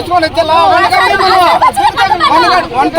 తీసుకొని one. One? One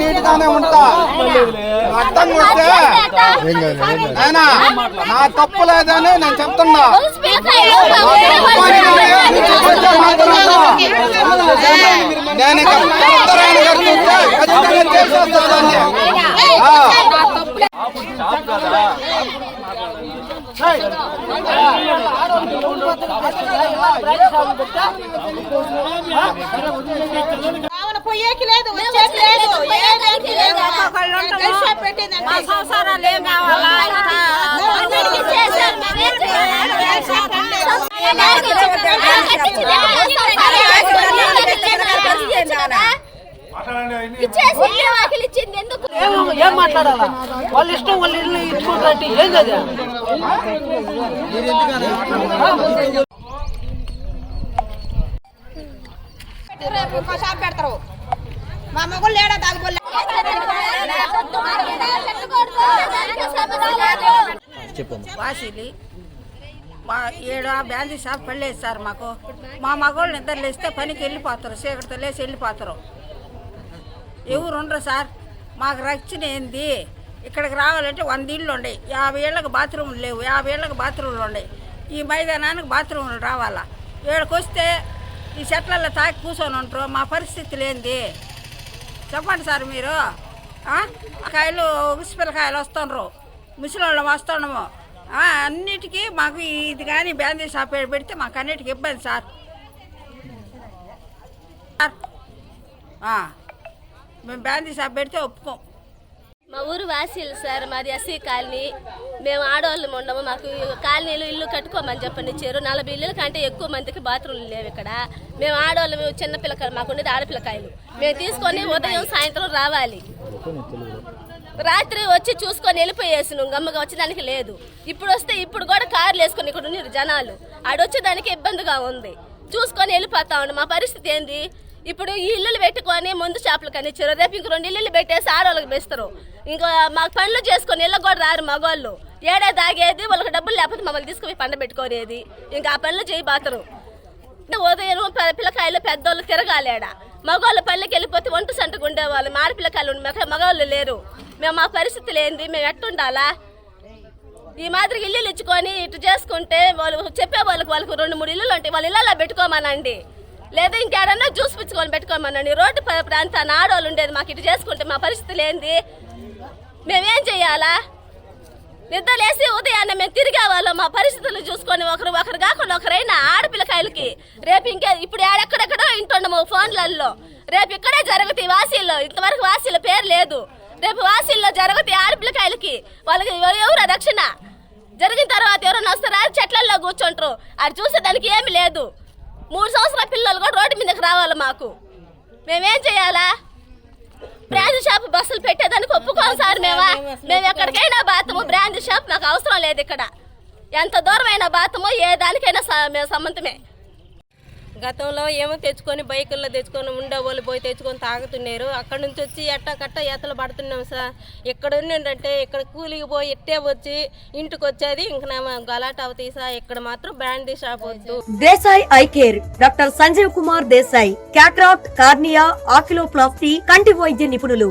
నీట్గానే ఉంటా అడ్డం వస్తే నా తప్పు లేదని నేను చెప్తున్నా పోయేకి లేదు వచ్చేకి లేదు ఏదానికి లేదు. గెలిచి పెట్టిందంటే. మా సంసారాలు ఏం కావాలా? చేశారు, ఏం- మాట్లాడాలా వాళ్ళ ఇష్టం వాళ్ళ ఇల్లు ఇచ్చుకుంటారంటే ఏం కదా రేపు షాప్ పెడతారు మా మొగుళ్ళు లేడా తాగుబోలే వాసిలి. మా ఏడు బ్యాంజీ షాప్ పెళ్ళేది సార్ మాకు. మా మగోళ్ళు నిద్ర లేస్తే పనికి వెళ్ళిపోతారు చీకటితో లేచి వెళ్ళిపోతారు. ఎవరు ఉండరు సార్. మాకు రక్షణ ఏంది? ఇక్కడికి రావాలంటే వంద ఇళ్ళు ఉండయి యాభై ఏళ్ళకి బాత్రూములు లేవు. యాభై ఏళ్ళకి బాత్రూములు ఉండయి ఈ మైదానానికి బాత్రూములు రావాలా? ఏడకి వస్తే ఈ చెట్లలో తాకి కూర్చొని ఉంటారు. మా పరిస్థితులు ఏంది? చెప్పండి సార్ మీరు. ఆ? కాయలు ఉసిపిల్లకాయలు వస్తుండ్రు. ముసలోళ్ళం వస్తున్నాము అన్నిటికీ మాకు ఇది కానీ బ్యాందీ షాప్ పెడితే మాకు అన్నిటికీ ఇబ్బంది సార్. సార్, మేము బ్యాందీ షాప్ పెడితే ఒప్పుకోం. మా ఊరు వాసీలు సార్ మాది ఎస్సీ కాలనీ. మేము ఆడవాళ్ళం ఉండము మాకు కాలనీలు ఇల్లు కట్టుకోమని చెప్పండి ఇచ్చారు. నలభై ఇల్లుల కంటే ఎక్కువ మందికి బాత్రూమ్లు లేవు ఇక్కడ. మేము ఆడవాళ్ళము చిన్న పిల్లకాయలు మాకు ఉండేది ఆడపిల్లకాయలు. మేము తీసుకొని ఉదయం సాయంత్రం రావాలి. రాత్రి వచ్చి చూసుకొని వెళ్ళిపోయేసి నువ్వు గమ్మగా వచ్చేదానికి లేదు. ఇప్పుడు వస్తే ఇప్పుడు కూడా కార్లు వేసుకొని ఇక్కడ ఉన్నారు జనాలు. ఆడొచ్చేదానికి ఇబ్బందిగా ఉంది. చూసుకొని వెళ్ళిపోతా ఉండి. మా పరిస్థితి ఏంది? ఇప్పుడు ఈ ఇల్లులు పెట్టుకొని ముందు చేపలు కనిచ్చారు రేపు ఇంక రెండు ఇల్లులు పెట్టేసి ఆడవాళ్ళకి వేస్తారు ఇంకా మాకు పనులు చేసుకొని ఇళ్ళకి కూడా రారు మగవాళ్ళు. ఏడే తాగేది వాళ్ళకి డబ్బులు లేకపోతే మమ్మల్ని తీసుకుపోయి పండ పెట్టుకోనేది. ఇంకా ఆ పనులు చేయబాతరు. ఉదయం ప- పిల్లకాయలు పెద్దోళ్ళు తిరగాలేడ. మగవాళ్ళు పల్లెకి వెళ్ళిపోతే ఒంటి సంటకు ఉండేవాళ్ళు. మారి పిల్లకాయలు మగవాళ్ళు లేరు. మేము మా పరిస్థితులు ఏంది మేము ఎట్టుండాలా ఈ మాదిరి ఇల్లులు ఇచ్చుకొని ఇటు చేసుకుంటే వాళ్ళు చెప్పే వాళ్ళకి వాళ్ళకి రెండు మూడు ఇల్లులు ఉంటాయి. వాళ్ళ ఇళ్ళలో పెట్టుకోమనండి. లేదా ఇంకేడన్నా జ్యూస్ పుచ్చుకొని పెట్టుకోమనండి. రోడ్డు ప్రాంతాన్ని ఆడవాళ్ళు ఉండేది మాకు ఇటు చేసుకుంటే మా పరిస్థితులు ఏంది? మేమేం చేయాలా నిద్ర లేసి ఉదయాన్నే మేము తిరిగే వాళ్ళం మా పరిస్థితులు చూసుకొని ఒకరు ఒకరు కాకుండా ఒకరైనా ఆడపిల్లకాయలకి. రేపు ఇంకే ఇప్పుడు ఎక్కడెక్కడో ఇంటుండము ఫోన్లలో రేపు ఇక్కడే జరుగుతాయి వాసీల్లో. ఇంతవరకు వాసీల పేరు లేదు. రేపు వాసీల్లో జరుగుతాయి ఆడపిల్లకాయలకి. వాళ్ళకి ఎవరు రక్షణ? జరిగిన తర్వాత ఎవరైనా వస్తారా చెట్లల్లో కూర్చుంటారు. అది చూసేదానికి ఏమి లేదు. మూడు సంవత్సరాల పిల్లలు కూడా రోడ్డు మీదకి రావాలి మాకు. మేమేం చేయాలా? బ్రాండ్ షాప్ బస్సులు పెట్టేదానికి ఒప్పుకోం సార్ మేమా? మేము ఎక్కడికైనా బాతము బ్రాండ్ షాప్ నాకు అవసరం లేదు ఇక్కడ. ఎంత దూరమైన బాతము ఏ దానికైనా స- మేము సమ్మతమే గతంలో ఏమో తెచ్చుకొని బైకుల్లో తెచ్చుకొని ఉండేవాళ్ళు పోయి తెచ్చుకొని తాగుతున్నారు అక్కడ నుంచి వచ్చి ఎట్ట కట్ట ఎత్తలు పడుతున్నాం సార్. ఇక్కడ ఉండిందంటే ఇక్కడ కూలికి పోయి ఎట్టే వచ్చి ఇంటికి వచ్చేది ఇంకా గలాట్ అవుతాయి సార్. ఇక్కడ మాత్రం బ్రాండీ షాప్ వద్దు. Desai eye care doctor Sanjeev Kumar Desai. Cataract cornea oculoplasty కంటి వైద్య నిపుణులు.